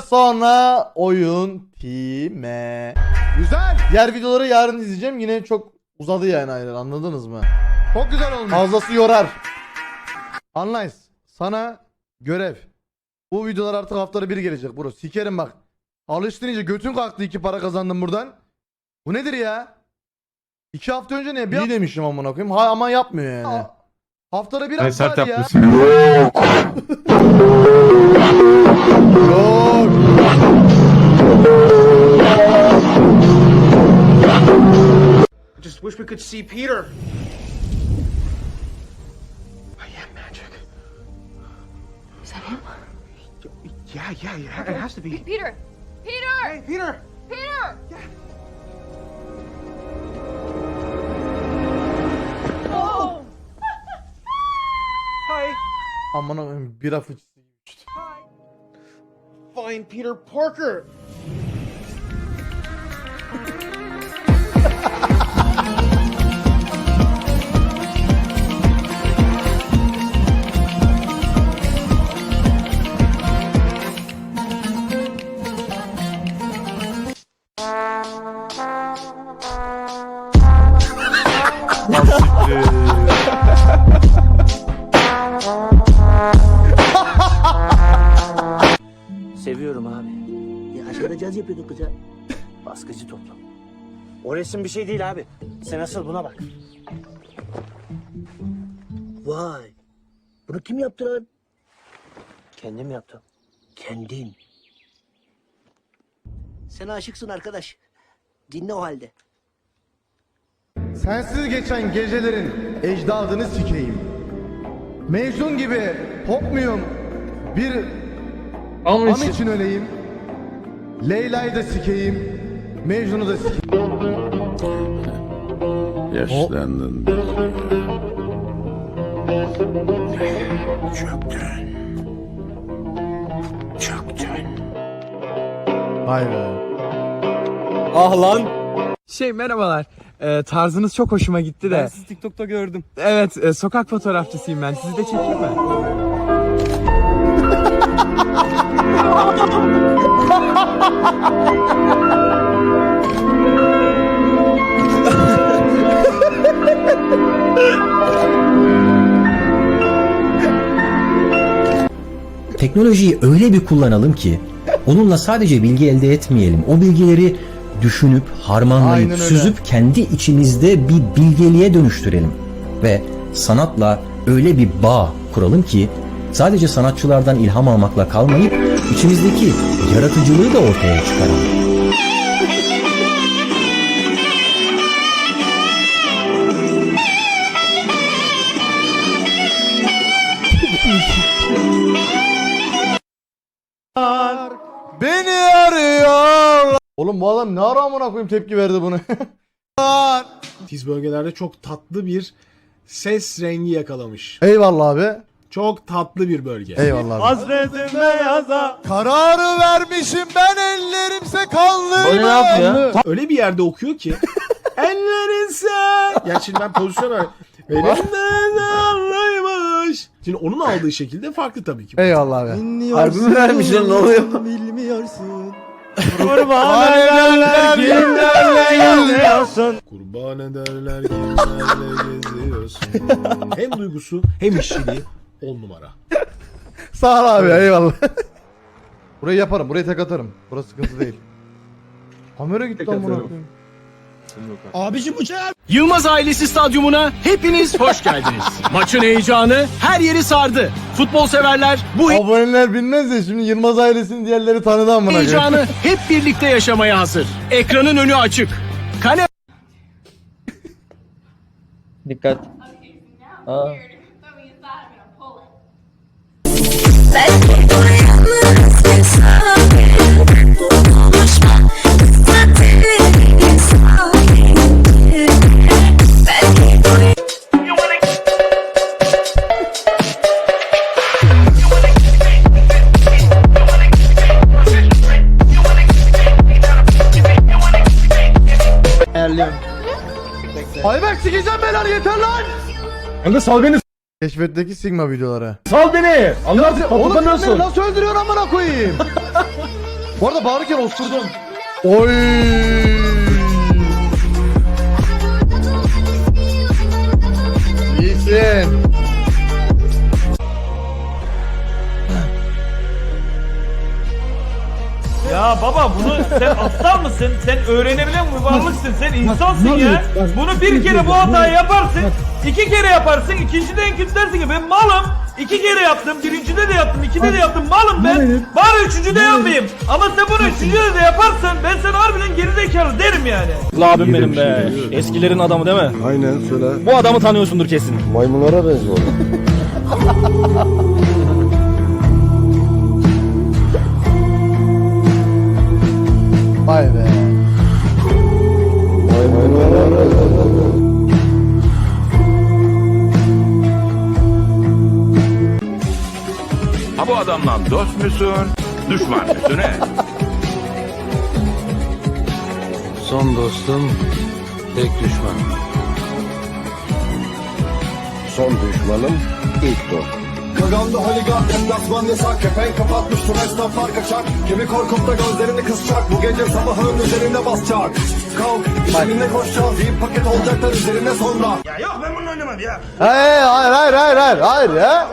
Sonra oyun time. Güzel. Diğer videoları yarın izleyeceğim. Yine çok uzadı yani aynen anladınız mı? Çok güzel olmuş. Fazlası yorar. Anlayız. Sana görev. Bu videolar artık haftada bir gelecek bro. Sikerim bak. Alıştın iyice götün kalktı iki para kazandım buradan. Bu nedir ya? İki hafta önce ne? Bir İyi demişim amına koyayım. Ha ama yapmıyor yani. Hafta... Haftada bir Ben hafta sert hadi ya. yapmışsın. Yok. Just wish we could see Peter. I am magic. Is that him? Yeah, yeah, yeah. It has to be. Peter! Peter! Hey, Peter! Peter! Hi. Amına koyayım bira fıçısı gibi. Find Peter Parker. Caz yapıyorduk kıza. Baskıcı toplum. O resim bir şey değil abi. Sen asıl buna bak. Vay. Bunu kim yaptı lan? Kendim yaptım. Kendin. Sen aşıksın arkadaş. Dinle o halde. Sensiz geçen gecelerin ecdadını sikeyim. Mecnun gibi pop muyum? Bir an için öleyim. Leyla'yı da sikeyim. Mecnun'u da sikeyim. Yaşlandın. Çöktün. Çöktün. Vay be. Şey merhabalar. Ee, tarzınız çok hoşuma gitti de. Ben sizi TikTok'ta gördüm. Evet, e, sokak fotoğrafçısıyım ben. Sizi de çekeyim mi? Teknolojiyi öyle bir kullanalım ki onunla sadece bilgi elde etmeyelim. O bilgileri düşünüp, harmanlayıp, Aynen öyle. süzüp kendi içimizde bir bilgeliğe dönüştürelim. Ve sanatla öyle bir bağ kuralım ki sadece sanatçılardan ilham almakla kalmayıp içimizdeki yaratıcılığı da ortaya çıkaralım. Beni arıyor. Oğlum bu adam ne ara amına koyayım tepki verdi bunu. Tiz bölgelerde çok tatlı bir ses rengi yakalamış. Eyvallah abi. Çok tatlı bir bölge. Eyvallah abi. Hasretime yaza. Kararı vermişim ben ellerimse kanlı. O ne yapıyor? Öyle bir yerde okuyor ki. Ellerinse. Ya şimdi ben pozisyon öyle. Elimden anlaymış. Şimdi onun aldığı şekilde farklı tabii ki. Eyvallah abi. Harbi mi vermiş lan ne oluyor? Kurban ederler kimlerle geziyorsun. Kurban ederler kimlerle geziyorsun. hem duygusu hem işçiliği on numara. Sağ ol abi eyvallah. Burayı yaparım. Burayı tek atarım. Burası sıkıntı değil. Kamera gitti amına koyayım. Yılmaz Ailesi Stadyumuna hepiniz hoş geldiniz. Maçın heyecanı her yeri sardı. Futbol severler bu Aboneler bilmez de şimdi Yılmaz ailesinin diğerleri tanıdı amına koyayım. heyecanı hep birlikte yaşamaya hazır. Ekranın önü açık. Kale Dikkat. Aa. Ayberk sikeceğim belanı yeter lan. Kanka sal beni. Keşfetteki Sigma videoları. Sal beni. Allah Oğlum sen beni nasıl öldürüyorsun amına koyayım? Bu arada bağırırken osurdum. Oy. Ya baba bunu sen aptal mısın? Sen öğrenebilen bir varlıksın. Sen insansın ya. Bunu bir kere bu hatayı yaparsın. iki kere yaparsın. İkincide en kötü dersin ki ben malım. İki kere yaptım. Birincide de yaptım. ikide de yaptım. Malım ben. Bari üçüncüde yapmayayım. Ama sen bunu üçüncüde de yaparsan ben sana harbiden gerizekalı derim yani. Abim benim be. Eskilerin adamı değil mi? Aynen söyle. Bu adamı tanıyorsundur kesin. Maymunlara benziyor. Vay be. Ha bu adamla dost musun, düşman musun he? Son dostum, tek düşman. Son düşmanım ilk dost. Gaganda holigan deplasman yasak Kepenk kapatmış tüm esnaflar kaçak. Kimi korkup da gözlerini kısacak Bu gece sabahın üzerine basacak. Kalk işlerine koşacağız İyi paket olacaklar üzerine sonra. Hayır hayır hayır hayır hayır hayır ya.